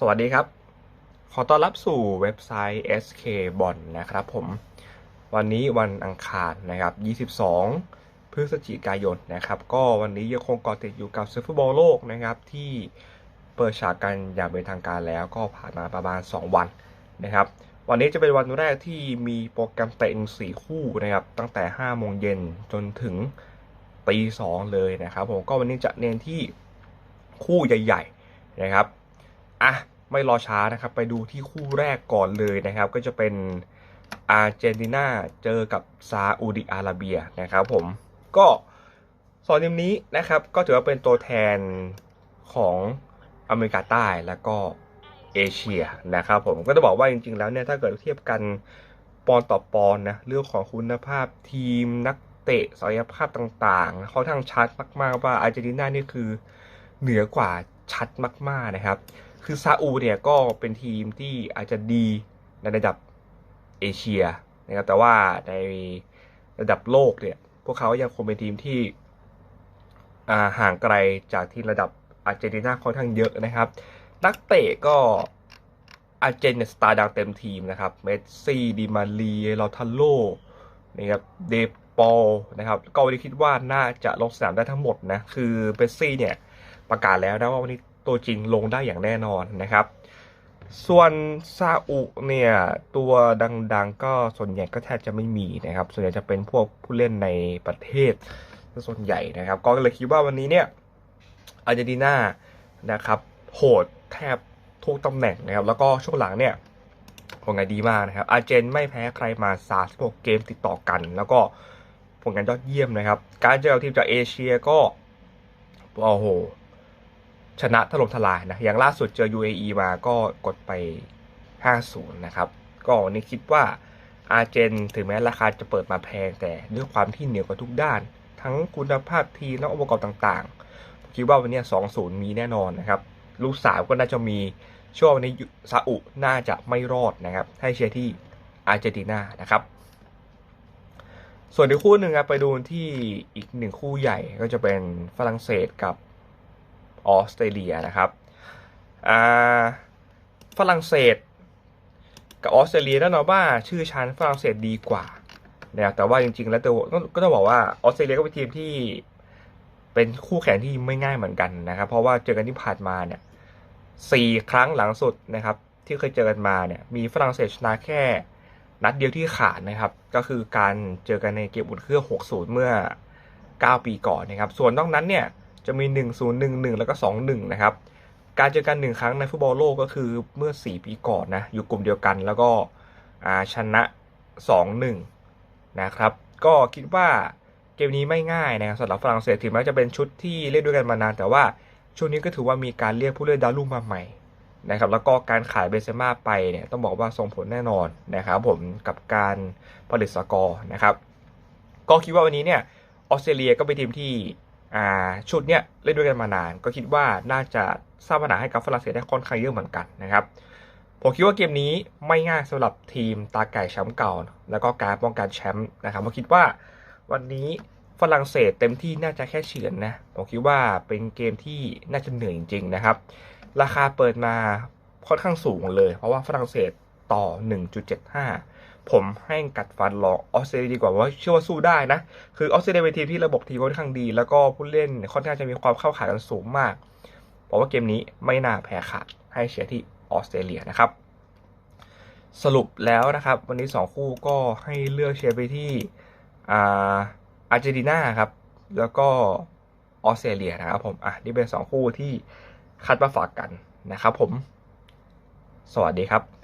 สวัสดีครับ ขอต้อนรับสู่เว็บไซต์ SK b o n นะครับผม วันนี้วันอังคารนะครับ 22 พฤศจิกายนนะครับ ก็วันนี้ยังคงเกาะติดอยู่กับซึฟุตบอลโลกนะครับ ที่เปิดฉากกันอย่างเป็นทางการแล้วก็ผ่านมาประมาณ 2 วันนะครับ วันนี้จะเป็นวันแรกที่มีโปรแกรมเตะสี่คู่นะครับ ตั้งแต่ 5 โมงเย็นจนถึงตีสองเลยนะครับ ผมก็วันนี้จะเน้นที่คู่ใหญ่ ๆ นะครับ อะไม่รอช้านะครับ ไปดูที่คู่แรกก่อนเลยนะครับ ก็จะเป็นอาร์เจนตินาเจอกับซาอุดิอาระเบียนะครับผมก็สองทีมนี้นะครับก็ถือว่าเป็นตัวแทนของอเมริกาใต้แล้วก็เอเชียนะครับผมก็จะบอกว่าจริงๆแล้วเนี่ยถ้าเกิดเทียบกันปอนต่อปอนนะเรื่องของคุณภาพทีมนักเตะศักยภาพต่างๆเขาทั้งชัดมากๆว่าอาร์เจนตินานี่คือเหนือกว่าชัดมากๆนะครับ คือซาอุเนี่ยก็เป็นทีมที่อาจจะดีในระดับเอเชียนะครับแต่ว่าในระดับโลกเนี่ยพวกเขายังคงเป็นทีมที่อ่าห่างไกลจากทีมระดับอาร์เจนตินาค่อนข้างเยอะนะครับ นักเตะก็อาร์เจนเนี่ยสตาร์ดังเต็มทีมนะครับเมสซี่ดิมารีลอทัลโลนะครับเดปอลนะครับก็วันนี้คิดว่าน่าจะลงสนามได้ทั้งหมดนะคือเมสซี่เนี่ยประกาศแล้วนะว่าวันนี้ ตัวจริงลงได้อย่างแน่นอนนะครับ ส่วนซาอุเนี่ยตัวดังๆ ก็ส่วนใหญ่ก็แทบจะไม่มีนะครับ ส่วนใหญ่จะเป็นพวกผู้เล่นในประเทศส่วนใหญ่นะครับ ก็เลยคิดว่าวันนี้เนี่ยอาร์เจนตินานะครับโหดแทบทุกตำแหน่งนะครับ แล้วก็ช่วงหลังเนี่ยผลงานดีมากนะครับ อาร์เจนไม่แพ้ใครมา36เกมติดต่อกัน แล้วก็ผลงานยอดเยี่ยมนะครับ การเจอกับทีมจากเอเชียก็โอ้โห ชนะถล่มทลายนะ อย่างล่าสุดเจอ UAE มาก็กดไป 5-0 นะครับ ก็วันนี้คิดว่าอาร์เจนถึงแม้ราคาจะเปิดมาแพงแต่ด้วยความที่เหนือกว่าทุกด้าน ทั้งคุณภาพทีและองค์ประกอบต่างๆ คิดว่าวันนี้ 2-0 มีแน่นอนนะครับ ลูกสาวก็น่าจะมีช่วงวันนี้ซาอุน่าจะไม่รอดนะครับ ให้เชียร์ที่อาร์เจนตินานะครับ ส่วนอีกคู่หนึ่งครับไปดูที่อีกหนึ่งคู่ใหญ่ก็จะเป็นฝรั่งเศสกับ ออสเตรเลียนะครับอ่าฝรั่งเศส กับออสเตรเลียแน่นอนว่าชื่อชั้นฝรั่งเศสดีกว่านะครับแต่ว่าจริงๆ แล้วตัวก็ต้องบอกว่าออสเตรเลียก็เป็นทีมที่เป็นคู่แข่งที่ไม่ง่ายเหมือนกันนะครับ เพราะว่าเจอกันที่ผ่านมาเนี่ยสี่ครั้งหลังสุดนะครับ ที่เคยเจอกันมาเนี่ยมีฝรั่งเศสชนะแค่นัดเดียวที่ขาดนะครับ ก็คือการเจอกันในเกมอุ่นเครื่อง 6-0 เมื่อ 9 ปีก่อนนะครับ ส่วนนอกนั้นเนี่ย จะมี 1-0 1-1 แล้วก็ 2-1 นะครับ การเจอกันหนึ่งครั้งในฟุตบอลโลกก็คือเมื่อ 4 ปีก่อนนะ อยู่กลุ่มเดียวกันแล้วก็ชนะ 2-1 นะครับ ก็คิดว่าเกมนี้ไม่ง่ายนะครับสำหรับฝรั่งเศสถึงแม้จะเป็นชุดที่เล่นด้วยกันมานาน แต่ว่าช่วงนี้ก็ถือว่ามีการเรียกผู้เล่นดาวรุ่งมาใหม่นะครับแล้วก็การขายเบนเซม่าไปเนี่ยต้องบอกว่าส่งผลแน่นอนนะครับผมกับการผลิตสกอร์นะครับ ก็คิดว่าวันนี้เนี่ยออสเตรเลียก็เป็นทีมที่ ชุดเนี้ยเล่นด้วยกันมานาน ก็คิดว่าน่าจะสร้างปัญหาให้กับฝรั่งเศสได้ค่อนข้างเยอะเหมือนกันนะครับผมคิดว่าเกมนี้ไม่ง่ายสำหรับทีมตาไก่แชมป์เก่า แล้วก็การป้องกันแชมป์นะครับผมคิดว่าวันนี้ฝรั่งเศสเต็มที่น่าจะแค่เฉือนนะผมคิดว่าเป็นเกมที่น่าจะเหนื่อยจริงๆนะครับ ราคาเปิดมาค่อนข้างสูงเลย เพราะว่าฝรั่งเศสต่อ 1.75 ผมให้กัดฟันรอออสเตรเลียดีกว่าว่าเชื่อว่าสู้ได้นะ คือออสเตรเลียเป็นทีมที่ระบบทีมค่อนข้างดี แล้วก็ผู้เล่นค่อนข้างจะมีความเข้าขากันสูงมากบอกว่าเกมนี้ไม่น่าแพ้ขาดให้เชียร์ที่ออสเตรเลียนะครับ สรุปแล้วนะครับ วันนี้ 2 คู่ก็ให้เลือกเชียร์ไปที่อาอาร์เจนตินาครับ แล้วก็ออสเตรเลียนะครับผมอะนี่เป็น 2 คู่ที่คัดมาฝากกันนะครับผม สวัสดีครับ